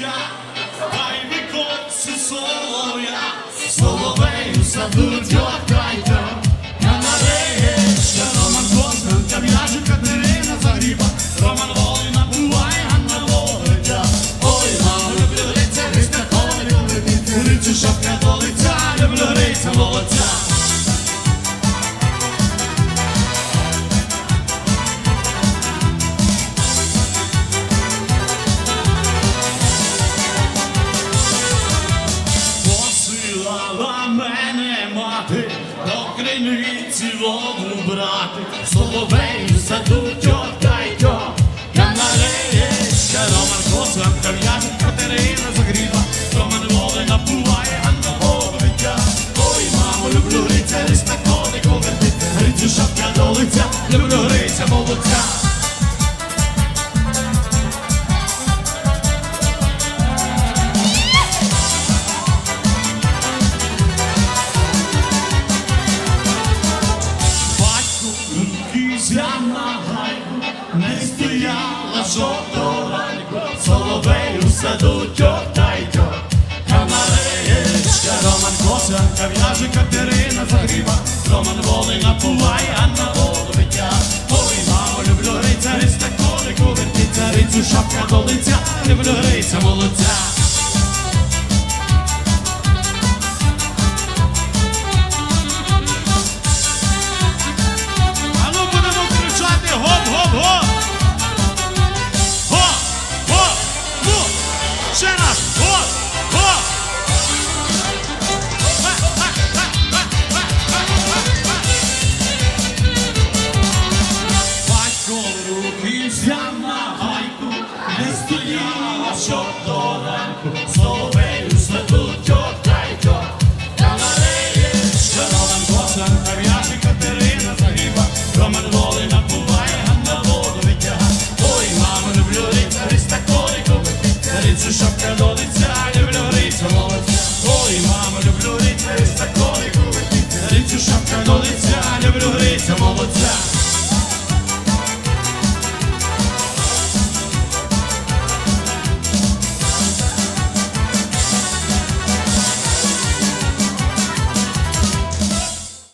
я, дай виконці солов'я, соловею садуть отдайте. Ганна Реєчка, Роман Костенка, в'яже Катерина Загріба, Роман Волина буває, Ганна Володя. Ой, мамо, люблю риця, риця, коли рицю шапка до лиця, люблю риця, молодця. Мати, до криниці воду брати, соловею садуть отдайко. Канареєчка, Роман Косанка, в'яже Катерина Загріба, Роман Волина буває, Ганна Володя. Ой, мамо, люблю риця, рись на конику вертить, рицю шапка до лиця, люблю риця молодця. Руки на гайку, не стояла жовтого ранку, соловею садуть отдайко. Канареєчка, Роман Косянка, в'яже Катерина Загріба, Роман Волина буває, Анна Воловиття. Ой, мамо, люблю риця, рись на конику вертиться, рицю шапка до лиця, люблю риця молодця. Не стояла, що до ранку, соловею садуть отдайко. Канареєчка, Роман Косанка, в'яже Катерина Загріба, Роман Волина буває, Ганна Володовиття. Ой, мамо, люблю риця, рись та конику, рицю шапка до лиця, люблю риця молодця. Ой, мамо, люблю риця, рись та конику, рицю шапка до лиця, люблю риця молодця.